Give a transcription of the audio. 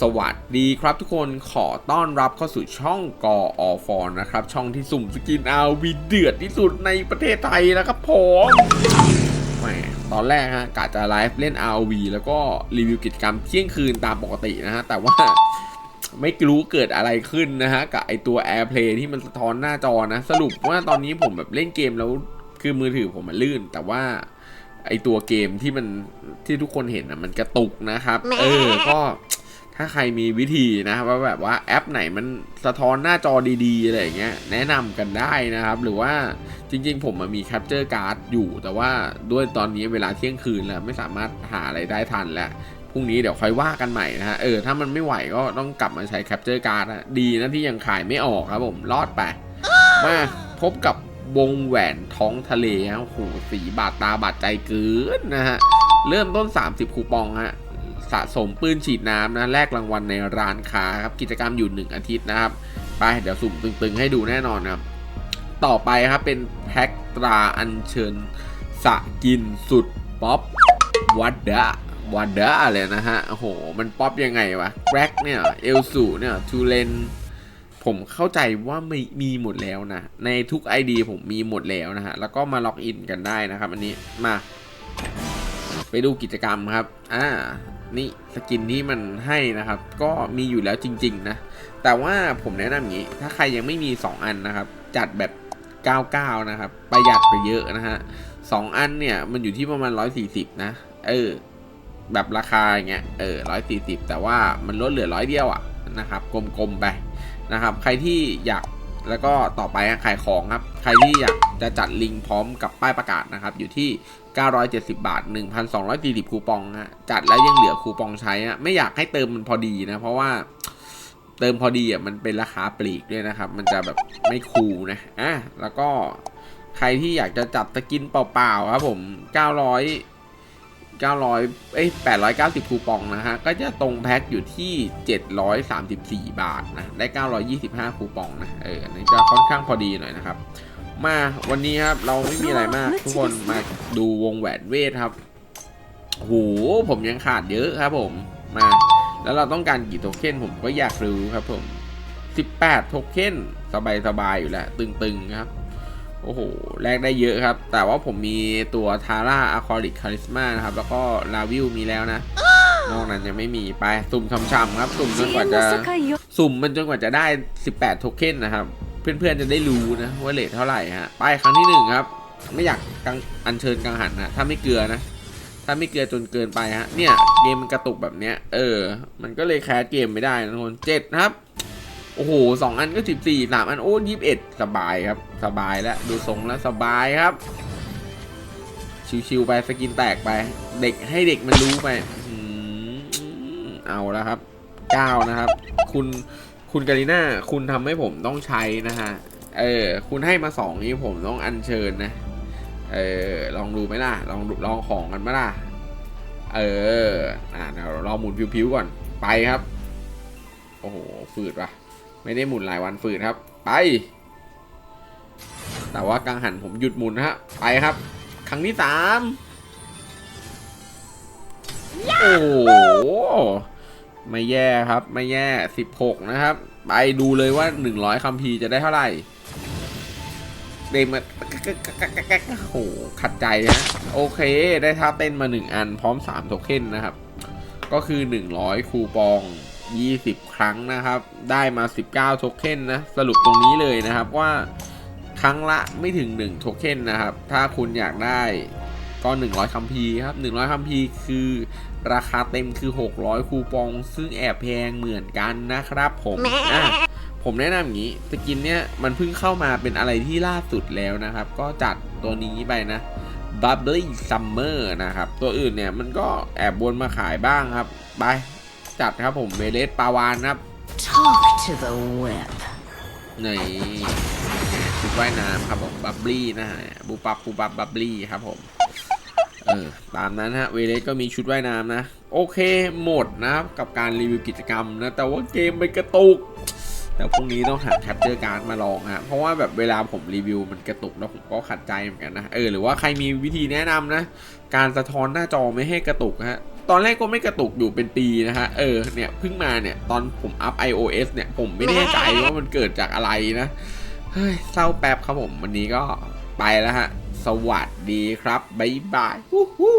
สวัสดีครับทุกคนขอต้อนรับเข้าสู่ช่องกออฟอนนะครับ ช่องที่สุ่มสกินอาวีเดือดที่สุดในประเทศไทยแล้วครับผมแหมตอนแรกฮะกะจะไลฟ์เล่น RV แล้วก็รีวิวกิจกรรมเที่ยงคืนตามปกตินะฮะ แต่ว่าไม่รู้เกิดอะไรขึ้นนะฮะ กับไอตัว AirPlay ที่มันสะท้อนหน้าจอนะ สรุปว่าตอนนี้ผมแบบเล่นเกมแล้วคือมือถือผมมันลื่น แต่ว่าไอตัวเกมที่มันที่ทุกคนเห็นนะมันกระตุกนะครับ เออก็ ถ้าใครมีวิธีนะว่าแบบว่าแอปไหนมันสะท้อนหน้าจอดีๆอะไรอย่างเงี้ยแนะนำกันได้นะครับ หรือว่าจริงๆ ผมมันมีแคปเจอร์การ์ดอยู่ แต่ว่าด้วยตอนนี้เวลาเที่ยงคืนแล้วไม่สามารถหาอะไรได้ทันแล้วพรุ่งนี้เดี๋ยวค่อยว่ากันใหม่นะฮะเออถ้ามันไม่ไหวก็ต้องกลับมาใช้แคปเจอร์การ์ดนะดีนะที่ยังขายไม่ออกครับผมรอดไปมาพบกับวงแหวนท้องทะเลฮะโอ้โหสีบาดตาบาดใจเกินนะฮะเริ่มต้น 30 คูปองฮะ สะสมปืนฉีดน้ำนะแลกรางวัลในร้านค้าครับกิจกรรมอยู่ 1 อาทิตย์นะครับ ไปเดี๋ยวสุ่มตึงๆ ให้ดูแน่นอนนะครับ ต่อไปครับเป็นแพ็กตราอัญเชิญสะกินสุดป๊อปวัดดะวัดดะเลยนะฮะโอ้โห มันป๊อปยังไงวะแกร็กเนี่ยเอลสูเนี่ยทูเลนผมเข้าใจว่าไม่มีหมดแล้วนะ ในทุก ID ผมมีหมดแล้วนะฮะ แล้วก็มาล็อกอินกันได้นะครับ อันนี้มา ไปดูกิจกรรมครับ อ่า นี่สกินที่มันให้นะครับ ก็มีอยู่แล้วจริง ๆ นะ แต่ว่าผมแนะนำอย่างนี้ ถ้าใครยังไม่มี 2 อันนะครับ จัดแบบ 99 นะครับ ประหยัดไปเยอะนะฮะสองอันเนี่ย มันอยู่ที่ประมาณ 140 นะ เออ แบบราคาอย่างเงี้ย เออ 140 แต่ว่ามันลดเหลือร้อยเดียวอะนะครับ กลมๆไปนะครับ ใครที่อยาก แล้วก็ต่อไปอะขายของครับ ใครที่อยากจะจัดลิงก์พร้อมกับป้ายประกาศนะครับ อยู่ที่ 970 บาท 1,240คูปองฮะจัดแล้วยังเหลือคูปองใช้อะไม่อยากให้เติมมันพอดีนะ เพราะว่าเติมพอดีอะมันเป็นราคาปลีกด้วยนะครับ มันจะแบบไม่คูลนะอะแล้วก็ใครที่อยากจะจัดสกินเปล่าๆครับผม 900 900เอ้ย890 คูปองนะฮะ ก็จะตรงแพ็คอยู่ที่ 734 บาทนะ ได้ 925 คูปองนะ เอออันนี้จะค่อนข้างพอดีหน่อยนะครับ มาวันนี้ครับ เราไม่มีอะไรมาก ทุกคนมาดูวงแหวนเวทครับโหผมยังขาดเยอะครับผม มา แล้วเราต้องการกี่โทเค็นผมก็อยากรู้ครับผม 18 โทเค็นสบายๆอยู่แล้ว ตึงๆครับ โอ้โห แลกได้เยอะครับ แต่ว่าผมมีตัวทาร่าอะคอริกคาริสมานะครับ แล้วก็ลาวิลมีแล้วนะ นอกนั้นยังไม่มีไป สุ่มช่ำๆครับ สุ่มจนกว่าจะ สุ่มมันจนกว่าจะได้ 18 โทเค็นนะครับ เพื่อนๆจะได้รู้นะว่าเลทเท่าไหร่ฮะ ไปครั้งที่หนึ่งครับ ไม่อยากกังอัญเชิญกังหันนะ ถ้าไม่เกลือนะ ถ้าไม่เกลือจนเกินไปฮะ เนี่ยเกมมันกระตุกแบบเนี้ย เออ มันก็เลยแคสเกมไม่ได้นะทุกคนเจ็ดครับ อ้โหสองอันก็สิบสี่สามอันโอ้ยี่สิบเอ็ดสบายครับ สบายแล้วดูทรงแล้วสบายครับ ชิวๆไปสกินแตกไป เด็กให้เด็กมันรู้ไปเอาแล้วครับเก้านะครับ คุณคุณการิน่าคุณทำให้ผมต้องใช้นะฮะ เออ คุณให้มาสองนี้ผมต้องอัญเชิญนะ เออ ลองดูไหมล่ะ ลองลองของกันไหมล่ะ เออ อ่าเดี๋ยวราหมุนพิวๆก่อน ไปครับ โอ้โห ฝืดว่ะ ไม่ได้หมุนหลายวันฝืดครับ ไป แต่ว่ากังหันผมหยุดหมุนนะฮะ ไปครับ ครั้งที่สามโอ้โห ไม่แย่ครับ ไม่แย่สิบหกนะครับ ไปดูเลยว่าหนึ่งร้อยคัมภีจะได้เท่าไหร่เดมมาโอ้โหขัดใจนะ โอเค ได้ท่าเต้นมาหนึ่งอันพร้อมสามโทเค็นนะครับ ก็คือหนึ่งร้อยคูปอง ยี่สิบครั้งนะครับ ได้มาสิบเก้าโทเค็นนะ สรุปตรงนี้เลยนะครับว่าครั้งละไม่ถึง 1 โทเค็นนะครับ ถ้าคุณอยากได้ก็ 100 คัมภีครับ 100 คัมภีคือราคาเต็มคือ 600 คูปอง ซึ่งแอบแพงเหมือนกันนะครับผมอะผมแนะนำอย่างนี้ สกินเนี้ยมันเพิ่งเข้ามาเป็นอะไรที่ล่าสุดแล้วนะครับ ก็จัดตัวนี้ไปนะ Bubbly Summer นะครับ ตัวอื่นเนี่ยมันก็แอบวนมาขายบ้างครับ ไป จัดครับผมเวเลสปาวานครับ Talk to the whip. ในชุดว่ายน้ำครับผมบับบี้นะฮะบูปับบูปับบับบี้ครับผมเออตามนั้นฮะเวเลสก็มีชุดว่ายน้ำนะ โอเคหมดนะครับกับการรีวิวกิจกรรมนะ แต่ว่าเกมไปกระตุก แต่พรุ่งนี้ต้องหาแคปเจอร์การ์ดมาลองฮะเพราะว่าแบบเวลาผมรีวิวมันกระตุกแล้วผมก็ขัดใจเหมือนกันนะเออหรือว่าใครมีวิธีแนะนำนะ การสะท้อนหน้าจอไม่ให้กระตุกฮะ ตอนแรกก็ไม่กระตุกอยู่เป็นปีนะฮะ เออ เนี่ยเพิ่งมาเนี่ย ตอนผมอัพ iOS เนี่ย ผมไม่แน่ใจว่ามันเกิดจากอะไรนะ เฮ้ย เศร้าแป๊บครับผม วันนี้ก็ไปแล้วฮะ สวัสดีครับ บ๊ายบายฮู้ฮู้